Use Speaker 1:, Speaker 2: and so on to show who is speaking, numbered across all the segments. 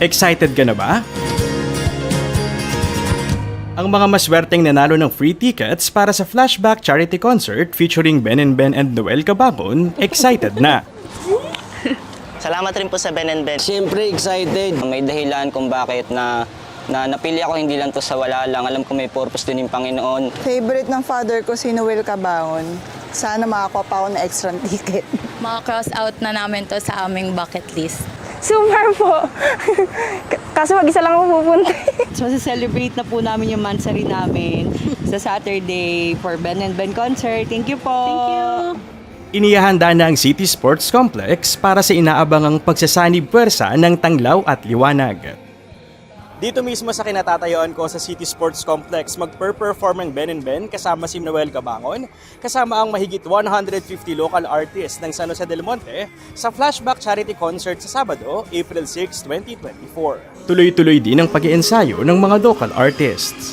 Speaker 1: Excited ka na ba? Ang mga maswerteng nanalo ng free tickets para sa flashback charity concert featuring Ben and Ben and Noel Cababon, excited na.
Speaker 2: Salamat rin po sa Ben and Ben.
Speaker 3: Siyempre excited.
Speaker 2: May dahilan kung bakit na na napili ako hindi lang to sa wala lang. Alam ko may purpose din yung Panginoon.
Speaker 4: Favorite ng father ko si Noel Cabangon. Sana makakuha pa ako ng extra ticket.
Speaker 5: Maka-cross out na namin to sa aming bucket list.
Speaker 6: Super po. Kaso mag-isa lang ako pupunta.
Speaker 7: So, celebrate na po namin yung mansari namin sa Saturday for Ben and Ben concert. Thank you po. Thank you.
Speaker 1: Inihahanda na ang City Sports Complex para sa inaabangang pagsasanib pwersa ng tanglaw at liwanag. Dito mismo sa kinatatayuan ko sa City Sports Complex, magper-perform ang Ben and Ben kasama si Noel Cabangon, kasama ang mahigit 150 local artists ng San Jose del Monte sa Flashback Charity Concert sa Sabado, April 6, 2024. Tuloy-tuloy din ang pag-iensayo ng mga local artists.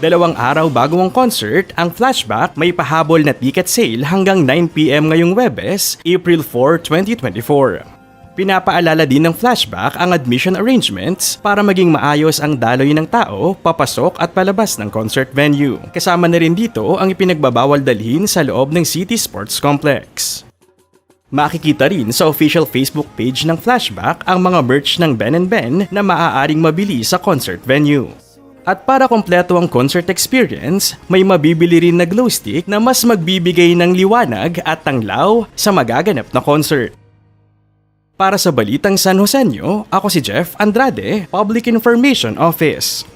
Speaker 1: Dalawang araw bago ang concert, ang Flashback may pahabol na ticket sale hanggang 9pm ngayong Webes, April 4, 2024. Pinapaalala din ng Flashback ang admission arrangements para maging maayos ang daloy ng tao, papasok at palabas ng concert venue. Kasama na rin dito ang ipinagbabawal dalhin sa loob ng City Sports Complex. Makikita rin sa official Facebook page ng Flashback ang mga merch ng Ben Ben na maaaring mabili sa concert venue. At para kompleto ang concert experience, may mabibili rin na glow stick na mas magbibigay ng liwanag at tanglaw sa magaganap na concert. Para sa Balitang San Joseño, ako si Jeff Andrade, Public Information Office.